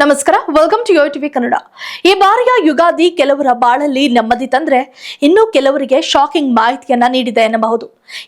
ನಮಸ್ಕಾರ welcome to Yo TV Kannada ಈ ಬಾರಿಯ ಯುಗಾದಿ ಕೆಲವರ ಬಾಳಲ್ಲಿ ನೆಮ್ಮದಿ ತಂದ್ರೆ ಇನ್ನು ಕೆಲವರಿಗೆ ಶಾಕಿಂಗ್ ಮಾಹಿತಿಯನ್ನ ನೀಡಿದೆ ಎನ್ನಬಹುದು.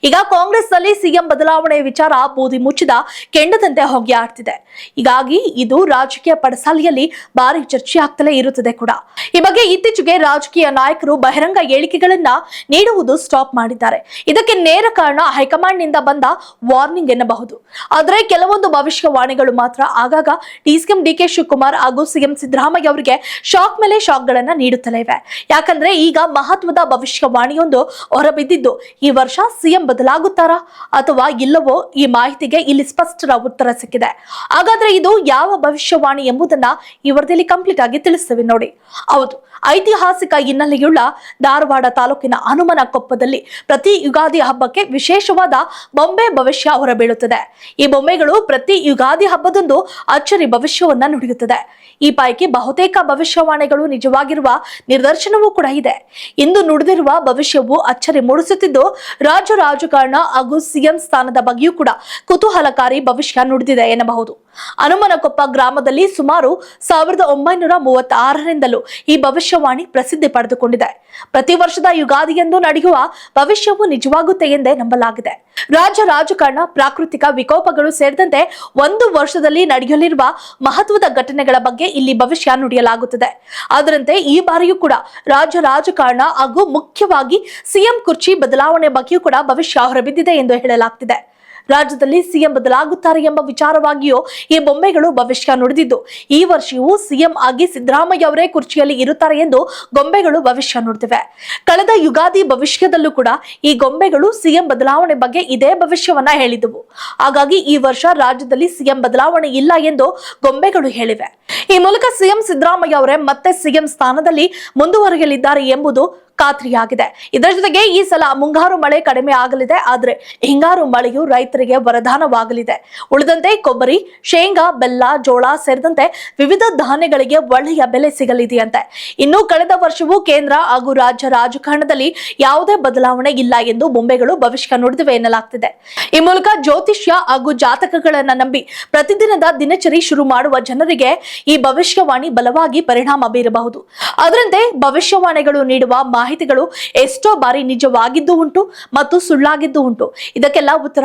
ಈಗ ಕಾಂಗ್ರೆಸ್ನಲ್ಲಿ ಸಿಎಂ ಬದಲಾವಣೆ ವಿಚಾರ ಬೂದಿ ಮುಚ್ಚಿದ ಕೆಂಡದಂತೆ ಹೊಗೆ ಆಡ್ತಿದೆ. ಹೀಗಾಗಿ ಇದು ರಾಜಕೀಯ ಪಡಸಾಲಿಯಲ್ಲಿ ಭಾರಿ ಚರ್ಚೆ ಆಗ್ತಲೇ ಇರುತ್ತದೆ ಕೂಡ. ಈ ಬಗ್ಗೆ ಇತ್ತೀಚೆಗೆ ರಾಜಕೀಯ ನಾಯಕರು ಬಹಿರಂಗ ಹೇಳಿಕೆಗಳನ್ನ ನೀಡುವುದು ಸ್ಟಾಪ್ ಮಾಡಿದ್ದಾರೆ. ಇದಕ್ಕೆ ನೇರ ಕಾರಣ ಹೈಕಮಾಂಡ್ನಿಂದ ಬಂದ ವಾರ್ನಿಂಗ್ ಎನ್ನಬಹುದು. ಆದರೆ ಕೆಲವೊಂದು ಭವಿಷ್ಯವಾಣಿಗಳು ಮಾತ್ರ ಆಗಾಗ ಡಿಸಿಎಂ ಡಿ ಕೆ ಶಿವಕುಮಾರ್ ಹಾಗೂ ಸಿಎಂ ಸಿದ್ದರಾಮಯ್ಯ ಅವರಿಗೆ ಶಾಕ್ ಮೇಲೆ ಶಾಕ್ ಗಳನ್ನ ನೀಡುತ್ತಲೇ ಇವೆ. ಯಾಕಂದ್ರೆ ಈಗ ಮಹತ್ವದ ಭವಿಷ್ಯವಾಣಿಯೊಂದು ಹೊರಬಿದ್ದಿದ್ದು ಈ ವರ್ಷ ಸಿಎಂ ಬದಲಾಗುತ್ತಾರಾ ಅಥವಾ ಇಲ್ಲವೋ ಈ ಮಾಹಿತಿಗೆ ಇಲ್ಲಿ ಸ್ಪಷ್ಟರ ಉತ್ತರ ಸಿಕ್ಕಿದೆ. ಹಾಗಾದ್ರೆ ಇದು ಯಾವ ಭವಿಷ್ಯವಾಣಿ ಎಂಬುದನ್ನ ಈ ವರದಿಯಲ್ಲಿ ಕಂಪ್ಲೀಟ್ ಆಗಿ ತಿಳಿಸ್ತೇವೆ ನೋಡಿ. ಹೌದು, ಐತಿಹಾಸಿಕ ಹಿನ್ನೆಲೆಯುಳ್ಳ ಧಾರವಾಡ ತಾಲೂಕಿನ ಹನುಮನ ಕೊಪ್ಪದಲ್ಲಿ ಪ್ರತಿ ಯುಗಾದಿ ಹಬ್ಬಕ್ಕೆ ವಿಶೇಷವಾದ ಬೊಂಬೆ ಭವಿಷ್ಯ ಹೊರಬೀಳುತ್ತದೆ. ಈ ಬೊಂಬೆಗಳು ಪ್ರತಿ ಯುಗಾದಿ ಹಬ್ಬದಂದು ಅಚ್ಚರಿ ಭವಿಷ್ಯವನ್ನ ನುಡಿಯುತ್ತದೆ. ಈ ಪೈಕಿ ಬಹುತೇಕ ಭವಿಷ್ಯವಾಣಿಗಳು ನಿಜವಾಗಿರುವ ನಿದರ್ಶನವೂ ಕೂಡ ಇದೆ. ಇಂದು ನುಡಿದಿರುವ ಭವಿಷ್ಯವು ಅಚ್ಚರಿ ಮೂಡಿಸುತ್ತಿದ್ದು ರಾಜ್ಯ ರಾಜಕಾರಣ ಹಾಗೂ ಸಿಎಂ ಸ್ಥಾನದ ಬಗ್ಗೆಯೂ ಕೂಡ ಕುತೂಹಲಕಾರಿ ಭವಿಷ್ಯ ನುಡಿದಿದೆ ಎನ್ನಬಹುದು. ಹನುಮನಕೊಪ್ಪ ಗ್ರಾಮದಲ್ಲಿ ಸುಮಾರು ಸಾವಿರದ ಒಂಬೈನೂರ ಮೂವತ್ತಾರರಿಂದಲೂ ಈ ಭವಿಷ್ಯವಾಣಿ ಪ್ರಸಿದ್ಧಿ ಪಡೆದುಕೊಂಡಿದೆ. ಪ್ರತಿ ವರ್ಷದ ಯುಗಾದಿಯಂದು ನಡೆಯುವ ಭವಿಷ್ಯವು ನಿಜವಾಗುತ್ತೆ ಎಂದೇ ನಂಬಲಾಗಿದೆ. ರಾಜ್ಯ ರಾಜಕಾರಣ, ಪ್ರಾಕೃತಿಕ ವಿಕೋಪಗಳು ಸೇರಿದಂತೆ ಒಂದು ವರ್ಷದಲ್ಲಿ ನಡೆಯಲಿರುವ ಮಹತ್ವದ ಘಟನೆಗಳ ಬಗ್ಗೆ ಇಲ್ಲಿ ಭವಿಷ್ಯ ನುಡಿಯಲಾಗುತ್ತದೆ. ಅದರಂತೆ ಈ ಬಾರಿಯೂ ಕೂಡ ರಾಜ್ಯ ರಾಜಕಾರಣ ಹಾಗೂ ಮುಖ್ಯವಾಗಿ ಸಿಎಂ ಕುರ್ಚಿ ಬದಲಾವಣೆ ಬಗ್ಗೆಯೂ ಕೂಡ ಭವಿಷ್ಯ ಹೊರಬಿದ್ದಿದೆ ಎಂದು ಹೇಳಲಾಗ್ತಿದೆ. ರಾಜ್ಯದಲ್ಲಿ ಸಿಎಂ ಬದಲಾಗುತ್ತಾರೆ ಎಂಬ ವಿಚಾರವಾಗಿಯೂ ಈ ಬೊಂಬೆಗಳು ಭವಿಷ್ಯ ನುಡಿದಿದ್ದು. ಈ ವರ್ಷವೂ ಸಿಎಂ ಆಗಿ ಸಿದ್ದರಾಮಯ್ಯ ಅವರೇ ಕುರ್ಚಿಯಲ್ಲಿ ಇರುತ್ತಾರೆ ಎಂದು ಗೊಂಬೆಗಳು ಭವಿಷ್ಯ ನುಡಿದಿವೆ. ಕಳೆದ ಯುಗಾದಿ ಭವಿಷ್ಯದಲ್ಲೂ ಕೂಡ ಈ ಗೊಂಬೆಗಳು ಸಿಎಂ ಬದಲಾವಣೆ ಬಗ್ಗೆ ಇದೇ ಭವಿಷ್ಯವನ್ನ ಹೇಳಿದವು. ಹಾಗಾಗಿ ಈ ವರ್ಷ ರಾಜ್ಯದಲ್ಲಿ ಸಿಎಂ ಬದಲಾವಣೆ ಇಲ್ಲ ಎಂದು ಗೊಂಬೆಗಳು ಹೇಳಿವೆ. ಈ ಮೂಲಕ ಸಿಎಂ ಸಿದ್ದರಾಮಯ್ಯ ಅವರೇ ಮತ್ತೆ ಸಿಎಂ ಸ್ಥಾನದಲ್ಲಿ ಮುಂದುವರಿಯಲಿದ್ದಾರೆ ಎಂಬುದು ಖಾತ್ರಿಯಾಗಿದೆ. ಇದರ ಜೊತೆಗೆ ಈ ಸಲ ಮುಂಗಾರು ಮಳೆ ಕಡಿಮೆ ಆಗಲಿದೆ. ಆದರೆ ಹಿಂಗಾರು ಮಳೆಯು ರೈತರಿಗೆ ವರದಾನವಾಗಲಿದೆ. ಉಳಿದಂತೆ ಕೊಬ್ಬರಿ, ಶೇಂಗಾ, ಬೆಲ್ಲ, ಜೋಳ ಸೇರಿದಂತೆ ವಿವಿಧ ಧಾನ್ಯಗಳಿಗೆ ಒಳ್ಳೆಯ ಬೆಲೆ ಸಿಗಲಿದೆಯಂತೆ. ಇನ್ನು ಕಳೆದ ವರ್ಷವೂ ಕೇಂದ್ರ ಹಾಗೂ ರಾಜ್ಯ ರಾಜಕಾರಣದಲ್ಲಿ ಯಾವುದೇ ಬದಲಾವಣೆ ಇಲ್ಲ ಎಂದು ಬೊಂಬೆಗಳು ಭವಿಷ್ಯ ನುಡಿದಿವೆ ಎನ್ನಲಾಗ್ತಿದೆ. ಈ ಮೂಲಕ ಜ್ಯೋತಿಷ್ಯ ಹಾಗೂ ಜಾತಕಗಳನ್ನ ನಂಬಿ ಪ್ರತಿದಿನದ ದಿನಚರಿ ಶುರು ಮಾಡುವ ಜನರಿಗೆ ಈ ಭವಿಷ್ಯವಾಣಿ ಬಲವಾಗಿ ಪರಿಣಾಮ ಬೀರಬಹುದು. ಅದರಂತೆ ಭವಿಷ್ಯವಾಣಿಗಳು ನೀಡುವ ಮಾಹಿತಿಗಳು ಎಷ್ಟೋ ಬಾರಿ ನಿಜವಾಗಿದ್ದು ಉಂಟು ಮತ್ತು ಸುಳ್ಳಾಗಿದ್ದು ಉಂಟು. ಇದಕ್ಕೆಲ್ಲ ಉತ್ತರ